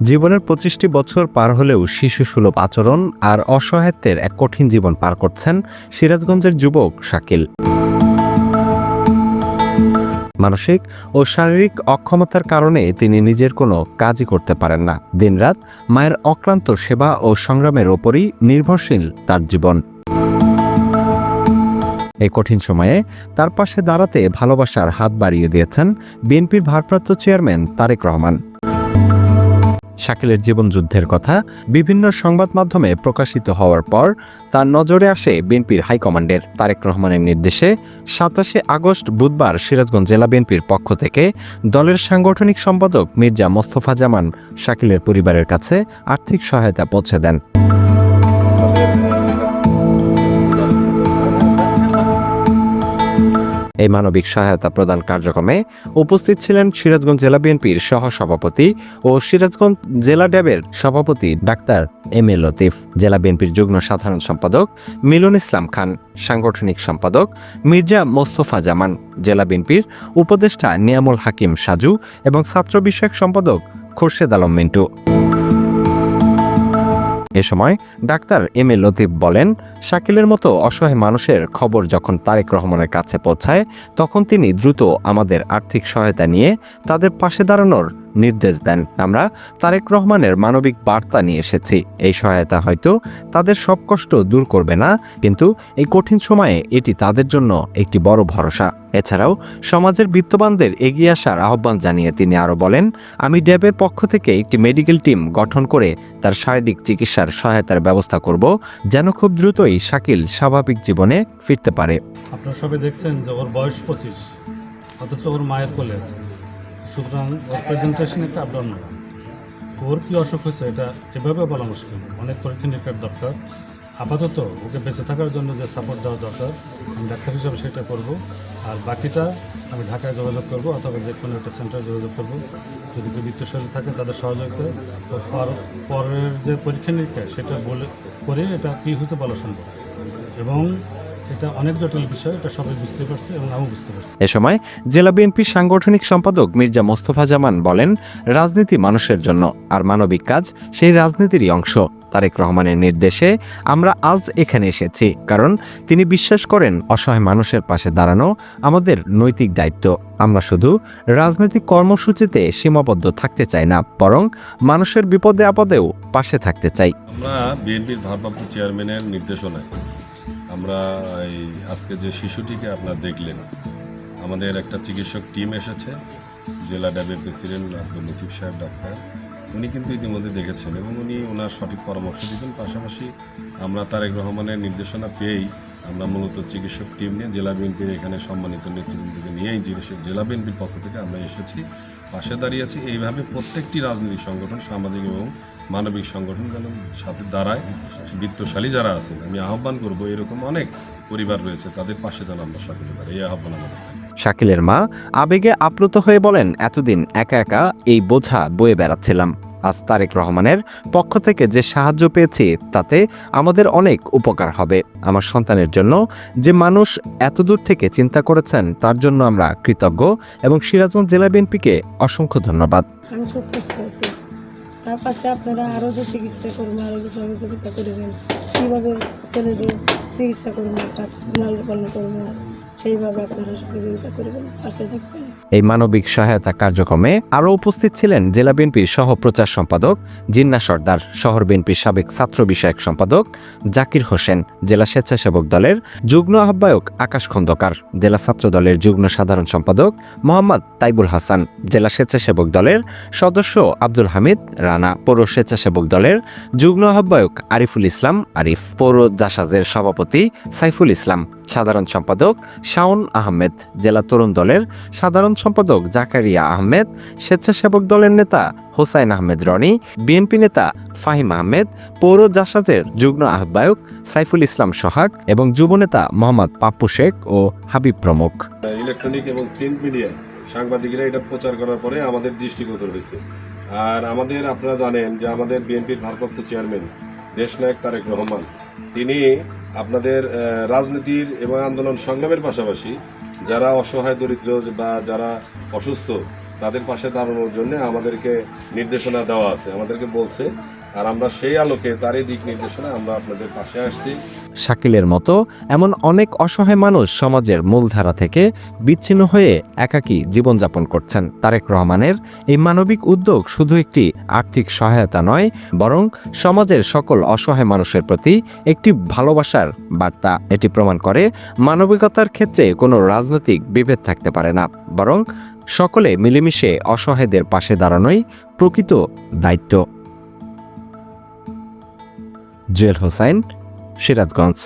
জীবনের পঁচিশটি বছর পার হলেও শিশু সুলভ আচরণ আর অসহায়ত্বের এক কঠিন জীবন পার করছেন সিরাজগঞ্জের যুবক শাকিল। মানসিক ও শারীরিক অক্ষমতার কারণে তিনি নিজের কোনো কাজই করতে পারেন না। দিনরাত মায়ের অক্লান্ত সেবা ও সংগ্রামের ওপরই নির্ভরশীল তার জীবন। এই কঠিন সময়ে তার পাশে দাঁড়াতে ভালোবাসার হাত বাড়িয়ে দিয়েছেন বিএনপির ভারপ্রাপ্ত চেয়ারম্যান তারেক রহমান। শাকিলের জীবনযুদ্ধের কথা বিভিন্ন সংবাদ মাধ্যমে প্রকাশিত হওয়ার পর তার নজরে আসে বিএনপির হাইকমান্ডের তারেক রহমানের নির্দেশে সাতাশে আগস্ট বুধবার সিরাজগঞ্জ জেলা বিএনপির পক্ষ থেকে দলের সাংগঠনিক সম্পাদক মির্জা মোস্তফা জামান শাকিলের পরিবারের কাছে আর্থিক সহায়তা পৌঁছে দেন। এই মানবিক সহায়তা প্রদান কার্যক্রমে উপস্থিত ছিলেন সিরাজগঞ্জ জেলা বিএনপির সহ সভাপতি ও সিরাজগঞ্জ জেলা ড্যাবের সভাপতি ডাক্তার এম এ লতিফ, জেলা বিএনপির যুগ্ম সাধারণ সম্পাদক মিলন ইসলাম খান, সাংগঠনিক সম্পাদক মির্জা মোস্তফা জামান, জেলা বিএনপির উপদেষ্টা নিয়ামুল হাকিম সাজু এবং ছাত্র বিষয়ক সম্পাদক খোরশেদ আলম মিন্টু। এ সময় ডাক্তার এম এ লতিফ বলেন, শাকিলের মতো অসহায় মানুষের খবর যখন তারেক রহমানের কাছে পৌঁছায়, তখন তিনি দ্রুত আমাদের আর্থিক সহায়তা নিয়ে তাদের পাশে দাঁড়ানোর নির্দেশ দেন। আমরা তারেক রহমানের মানবিক বার্তা নিয়ে এসেছি। এই সহায়তা হয়তো তাদের সব কষ্ট দূর করবে না, কিন্তু এই কঠিন সময়ে এটি তাদের জন্য একটি বড় ভরসা। এছাড়াও সমাজের বিত্তবানদের এগিয়ে আসার আহ্বান জানিয়ে তিনি আরও বলেন, আমি ড্যাবের পক্ষ থেকে একটি মেডিকেল টিম গঠন করে তার শারীরিক চিকিৎসার সহায়তার ব্যবস্থা করব, যেন খুব দ্রুতই শাকিল স্বাভাবিক জীবনে ফিরতে পারে। আপনারা সবাই দেখছেন যে ওর বয়স পঁচিশ, অথচ ওর মায়ের কোলে আছে। সুতরাং প্রেজেন্টেশন একটা আপডাউন ওর কী অসুখ হয়েছে এটা এভাবে বলা মুশকিল। অনেক পরীক্ষা নিরীক্ষার দরকার। আপাতত ওকে বেঁচে থাকার জন্য যে সাপোর্ট দেওয়া দরকার, আমি ডাক্তার হিসাবে সেটা করব। আর বাকিটা আমি ঢাকায় যোগাযোগ করব অথবা যে কোনো একটা সেন্টারে যোগাযোগ করব। যদি কেউ বিত্তশালী থাকে তাদের সহযোগিতায় তো পর- পরের যে পরীক্ষা নিরীক্ষা সেটা বলে, করে এটা কী হতে বলা সম্ভব। এবং এটা অনেক জটিল বিষয় এটা সবাই বুঝতে পারছে এবং আমিও বুঝতে পারছি। এ সময় জেলা বিএনপির সাংগঠনিক সম্পাদক মির্জা মোস্তফা জামান বলেন রাজনীতি মানুষের জন্য আর মানবিক কাজ সেই রাজনীতিরই অংশ। তারেক রহমানের নির্দেশে আমরা আজ এখানে এসেছি কারণ তিনি বিশ্বাস করেন অসহায় মানুষের পাশে দাঁড়ানো আমাদের নৈতিক দায়িত্ব। আমরা শুধু রাজনৈতিক কর্মসূচিতে সীমাবদ্ধ থাকতে চাই না বরং মানুষের বিপদে আপদেও পাশে থাকতে চাই। আমরা বিএনপির ভারপ্রাপ্ত চেয়ারম্যানের নির্দেশনায় আমরা এই আজকে যে শিশুটিকে আপনারা দেখলেন, আমাদের একটা চিকিৎসক টিম এসেছে, জেলা ড্যাবের প্রেসিডেন্ট আব্দুল লতিফ সাহেব, ডাক্তার। উনি কিন্তু ইতিমধ্যে দেখেছেন এবং উনি ওনার সঠিক পরামর্শ দিবেন পাশাপাশি আমরা তারেক রহমানের নির্দেশনা পেয়েই আমরা মূলত চিকিৎসক টিম নিয়ে জেলা বিএনপির এখানে সম্মানিত নেতৃবৃন্দকে নিয়েই জেলা বিএনপির পক্ষ থেকে আমরা এসেছি। পাশে দাঁড়িয়ে দাঁড়িয়েছি এইভাবে প্রত্যেকটি রাজনৈতিক সংগঠন, সামাজিক এবং মানবিক সংগঠন যেন সাথে দাঁড়ায়, বিত্তশালী যারা আছেন আমি আহ্বান করব, এরকম অনেক পরিবার রয়েছে, তাদের পাশে যেন আমরা সকলে দাঁড়াই, এই আহ্বান আমাদের শাকিলের মা আবেগে আপ্লুত হয়ে বলেন, এতদিন একা একা এই বোঝা বয়ে বেড়াচ্ছিলাম। আজ তারেক রহমানের পক্ষ থেকে যে সাহায্য পেয়েছি, তাতে আমাদের অনেক উপকার হবে। আমার সন্তানের জন্য যে মানুষ এতদূর থেকে চিন্তা করেছেন, তার জন্য আমরা কৃতজ্ঞ এবং সিরাজগঞ্জ জেলা বিএনপিকে অসংখ্য ধন্যবাদ। চিকিৎসা করবেন ছেলেদের চিকিৎসা করবেন লালন করবেন। সেইভাবে আপনারা সহযোগিতা করবেন, পাশে থাকবেন। এই মানবিক সহায়তা কার্যক্রমে আরও উপস্থিত ছিলেন জেলা বিএনপির সহ প্রচার সম্পাদক জিন্না সর্দার, শহর বিএনপির সাবেক ছাত্র বিষয়ক সম্পাদক জাকির হোসেন, জেলা স্বেচ্ছাসেবক দলের যুগ্ম আহ্বায়ক আকাশ খন্দকার, জেলা ছাত্র দলের যুগ্ম সাধারণ সম্পাদক মোহাম্মদ তাইবুল হাসান, জেলা স্বেচ্ছাসেবক দলের সদস্য আব্দুল হামিদ রানা, পৌর স্বেচ্ছাসেবক দলের যুগ্ম আহ্বায়ক আরিফুল ইসলাম আরিফ, পৌর জাসাজের সভাপতি সাইফুল ইসলাম, সাধারণ সম্পাদক শাওন আহমেদ, জেলা তরুণ দলের সাধারণ সম্পাদক জাকারিয়া আহমেদ, স্বেচ্ছাসেবক দলের নেতা হোসাইন আহমেদ রনি, বিএনপি নেতা ফাহিম আহমেদ, পৌর জাসাজের যুগ্ম আহ্বায়ক সাইফুল ইসলাম সোহাগ এবং যুবনেতা মোহাম্মদ পাপ্পু শেখ ও হাবিব প্রমুখ। ইলেকট্রনিক এবং প্রিন্ট মিডিয়া, সাংবাদিকরা এটা প্রচার করার পরে আমাদের দৃষ্টিগোচর হয়েছে। আর আমাদের আপনারা জানেন যে আমাদের বিএনপির ভারপ্রাপ্ত চেয়ারম্যান দেশনায়ক তারেক রহমান, তিনি আপনাদের রাজনীতির এবং আন্দোলন সংগ্রামের পাশাপাশি যারা অসহায়, দরিদ্র বা যারা অসুস্থ, তাদের পাশে দাঁড়ানোর জন্য আমাদেরকে নির্দেশনা দেওয়া আছে। আমাদেরকে বলছে আর আমরা সেই আলোকে তারই দিক আমরা আপনাদের পাশে আসছি। শাকিলের মতো এমন অনেক অসহায় মানুষ সমাজের মূলধারা থেকে বিচ্ছিন্ন হয়ে একাকী জীবনযাপন করছেন তারেক রহমানের এই মানবিক উদ্যোগ শুধু একটি আর্থিক সহায়তা নয়, বরং সমাজের সকল অসহায় মানুষের প্রতি একটি ভালোবাসার বার্তা। এটি প্রমাণ করে মানবিকতার ক্ষেত্রে কোনো রাজনৈতিক বিভেদ থাকতে পারে না, বরং সকলে মিলেমিশে অসহায়দের পাশে দাঁড়ানোই প্রকৃত দায়িত্ব। জুয়েল হোসাইন সিরাজগঞ্জ।